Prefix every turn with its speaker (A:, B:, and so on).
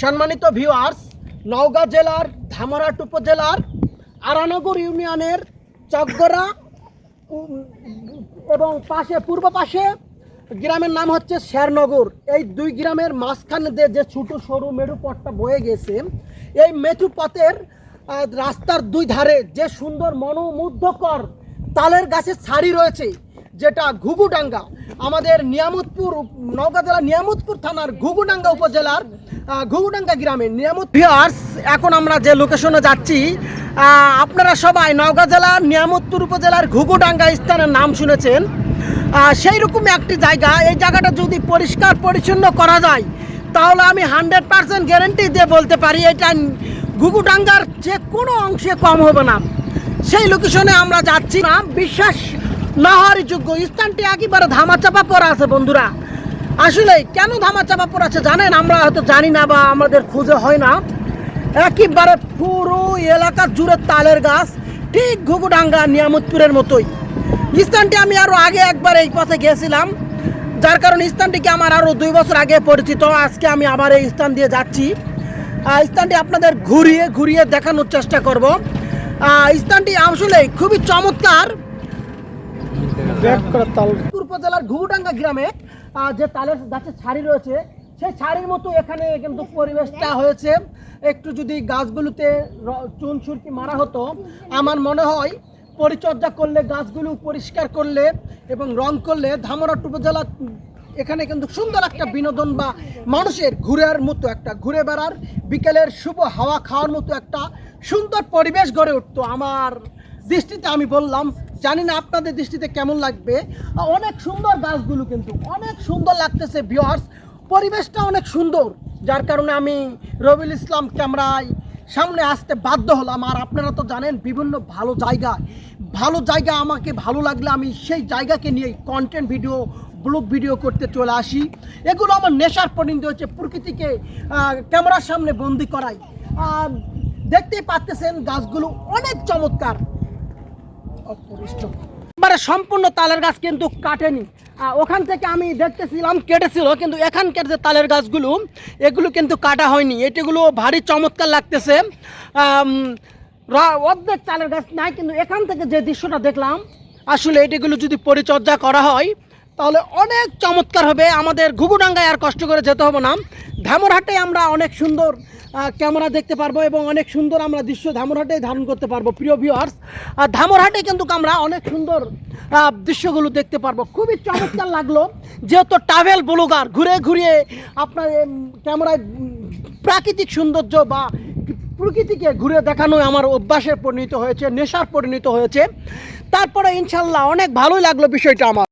A: সম্মানিত ভিউয়ার্স নওগাঁ জেলার, ধামরাট উপজেলার, আরানগর ইউনিয়নের চকগড়া এবং পাশে, পূর্ব পাশে গ্রামের নাম হচ্ছে শেরনগর। এই দুই গ্রামের মাঝখানে দিয়ে যে ছোট সরু মেরু পথটা বয়ে গেছে, এই মেঠু পথের রাস্তার দুই ধারে যে সুন্দর মনোমুগ্ধকর তালের গাছের ছাড়ি রয়েছে যেটা ঘুঘুডাঙ্গা। আমাদের নিয়ামতপুর, নওগাঁ জেলার নিয়ামতপুর থানার ঘুঘুডাঙ্গা উপজেলার ঘুঘুডাঙ্গা গ্রামে নিয়ামত ভিউয়ার্স, এখন আমরা যে লোকেশনে যাচ্ছি আপনারা সবাই নওগাঁ জেলার নিয়ামতপুর উপজেলার ঘুঘুডাঙ্গা স্থানের নাম শুনেছেন। সেই রকমই একটি জায়গা। এই জায়গাটা যদি পরিষ্কার পরিচ্ছন্ন করা যায়, তাহলে আমি হান্ড্রেড পার্সেন্ট গ্যারেন্টি দিয়ে বলতে পারি, এটা ঘুঘুডাঙ্গার যে কোনো অংশে কম হবে না। সেই লোকেশনে আমরা যাচ্ছি না। বিশ্বাস না হওয়ারই যোগ্য। স্থানটি একেবারে ধামাচাপা পড়া আছে বন্ধুরা। আসলে কেন ধামাচাপা পড়া আছে জানেন? আমরা হয়তো জানি না বা আমাদের খুঁজে হয় না। একেবারে পুরো এলাকা জুড়ে তালের গাছ, ঠিক ঘুঘুডাঙ্গা নিয়ামতপুরের মতোই। স্থানটি আমি আরও আগে একবার এই পথে গিয়েছিলাম যার কারণে স্থানটিকে আমার আরও দুই বছর আগে পরিচিত। আজকে আমি আবার এই স্থান দিয়ে যাচ্ছি। স্থানটি আপনাদের ঘুরিয়ে ঘুরিয়ে দেখানোর চেষ্টা করব। স্থানটি আসলে খুবই চমৎকার। উপজেলার ঘুঘুডাঙ্গা গ্রামে যে তালের গাছের ছাড়ি রয়েছে, সেই ছাড়ির মতো এখানে কিন্তু পরিবেশটা হয়েছে। একটু যদি গাছগুলোতে চুন সুরকি মারা হতো, আমার মনে হয় পরিচর্যা করলে, গাছগুলো পরিষ্কার করলে এবং রং করলে ধামরাট উপজেলা এখানে কিন্তু সুন্দর একটা বিনোদন বা মানুষের ঘুরার মতো একটা ঘুরে বেড়ার, বিকেলের শুভ হাওয়া খাওয়ার মতো একটা সুন্দর পরিবেশ গড়ে উঠতো। আমার দৃষ্টিতে আমি বললাম জানি না আপনাদের দৃষ্টিতে কেমন লাগবে। অনেক সুন্দর গাছগুলো কিন্তু, অনেক সুন্দর লাগতেছে ভিওয়ার্স পরিবেশটা অনেক সুন্দর, যার কারণে আমি রবিউল ইসলাম ক্যামেরায় সামনে আসতে বাধ্য হলাম। আর আপনারা তো জানেন, বিভিন্ন ভালো জায়গা ভালো জায়গা আমাকে ভালো লাগলে আমি সেই জায়গাকে নিয়ে কন্টেন্ট ভিডিও ব্লগ ভিডিও করতে চলে আসি। এগুলো আমার নেশার পরিণত হচ্ছে প্রকৃতিকে ক্যামেরার সামনে বন্দি করাই। আর দেখতেই পাচ্তেছেন গাছগুলো অনেক চমৎকার। এবারে সম্পূর্ণ তালের গাছ কিন্তু কাটেনি। ওখান থেকে আমি দেখতেছিলাম, কেটেছিল, কিন্তু এখানকার যে তালের গাছগুলো, এগুলো কিন্তু কাটা হয়নি। এটিগুলো ভারী চমৎকার লাগতেছে। অর্ধেক তালের গাছ নাই, কিন্তু এখান থেকে যে দৃশ্যটা দেখলাম, আসলে এটিগুলো যদি পরিচর্যা করা হয়, তাহলে অনেক চমৎকার হবে। আমাদের ঘুঘুডাঙ্গায় আর কষ্ট করে যেতে হবে না। ধামরহাটে আমরা অনেক সুন্দর ক্যামেরা দেখতে পারব এবং অনেক সুন্দর আমরা দৃশ্য ধামরহাটে ধারণ করতে পারব, প্রিয় ভিউয়ার্স আর ধামরহাটে কিন্তু আমরা অনেক সুন্দর দৃশ্যগুলো দেখতে পারব। খুবই চমৎকার লাগল, যেহেতু ট্রাভেল ব্লগার, ঘুরে ঘুরিয়ে আপনার ক্যামেরায় প্রাকৃতিক সৌন্দর্য বা প্রকৃতিকে ঘুরে দেখানো আমার অভ্যাসে পরিণত হয়েছে, নেশার পরিণত হয়েছে। তারপরে ইনশাল্লাহ অনেক ভালোই লাগল বিষয়টা আমার।